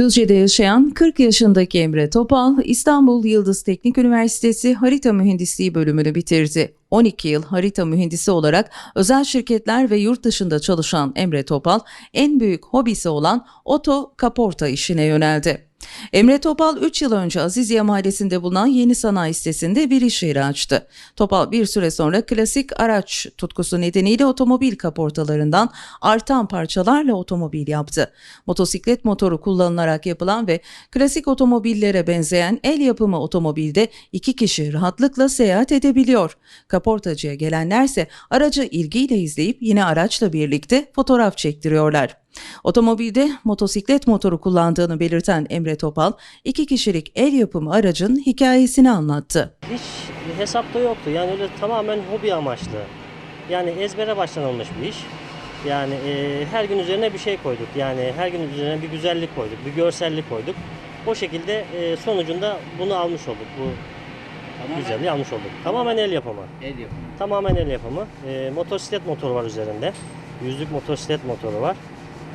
Düzce'de yaşayan 40 yaşındaki Emre Topal, İstanbul Yıldız Teknik Üniversitesi Harita Mühendisliği bölümünü bitirdi. 12 yıl harita mühendisi olarak özel şirketler ve yurt dışında çalışan Emre Topal, en büyük hobisi olan oto kaporta işine yöneldi. Emre Topal 3 yıl önce Aziziye Mahallesi'nde bulunan yeni sanayi sitesinde bir iş yeri açtı. Topal bir süre sonra klasik araç tutkusu nedeniyle otomobil kaportalarından artan parçalarla otomobil yaptı. Motosiklet motoru kullanılarak yapılan ve klasik otomobillere benzeyen el yapımı otomobilde iki kişi rahatlıkla seyahat edebiliyor. Kaportacıya gelenlerse aracı ilgiyle izleyip yine araçla birlikte fotoğraf çektiriyorlar. Otomobilde motosiklet motoru kullandığını belirten Emre Topal, iki kişilik el yapımı aracın hikayesini anlattı. Hiç hesapta yoktu. Yani öyle tamamen hobi amaçlı. Yani ezbere başlanılmış bir iş. Yani e, her gün üzerine bir şey koyduk. Yani her gün üzerine bir güzellik koyduk, bir görsellik koyduk. O şekilde e, sonucunda bunu almış olduk. Bu güzelliği almış olduk. Tamamen el yapımı. El yapımı. Tamamen el yapımı. E, motosiklet motoru var üzerinde. Yüzlük motosiklet motoru var.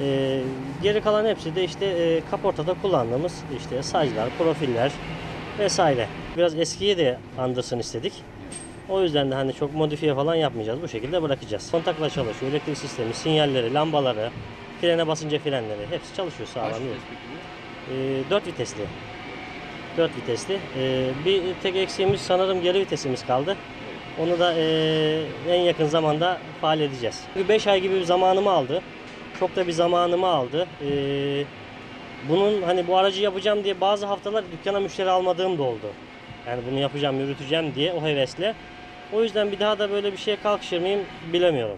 E, geri kalan hepsi de işte e, kaportada kullandığımız işte saclar, profiller vesaire. Biraz eskiyi de andırsın istedik. O yüzden de hani çok modifiye falan yapmayacağız. Bu şekilde bırakacağız. Kontakla çalışıyor. Elektrik sistemi, sinyalleri, lambaları, frene basınca frenleri hepsi çalışıyor Kaç sağlam. vites peki bu? 4 vitesli. 4 vitesli. Ee, bir tek eksiğimiz sanırım geri vitesimiz kaldı. Onu da ee, en yakın zamanda faal edeceğiz. 5 ay gibi bir zamanımı aldı. Çok da bir zamanımı aldı. Ee, bunun hani bu aracı yapacağım diye bazı haftalar dükkana müşteri almadığım da oldu. Yani bunu yapacağım, yürüteceğim diye o hevesle. O yüzden bir daha da böyle bir şeye kalkışır mıyım bilemiyorum.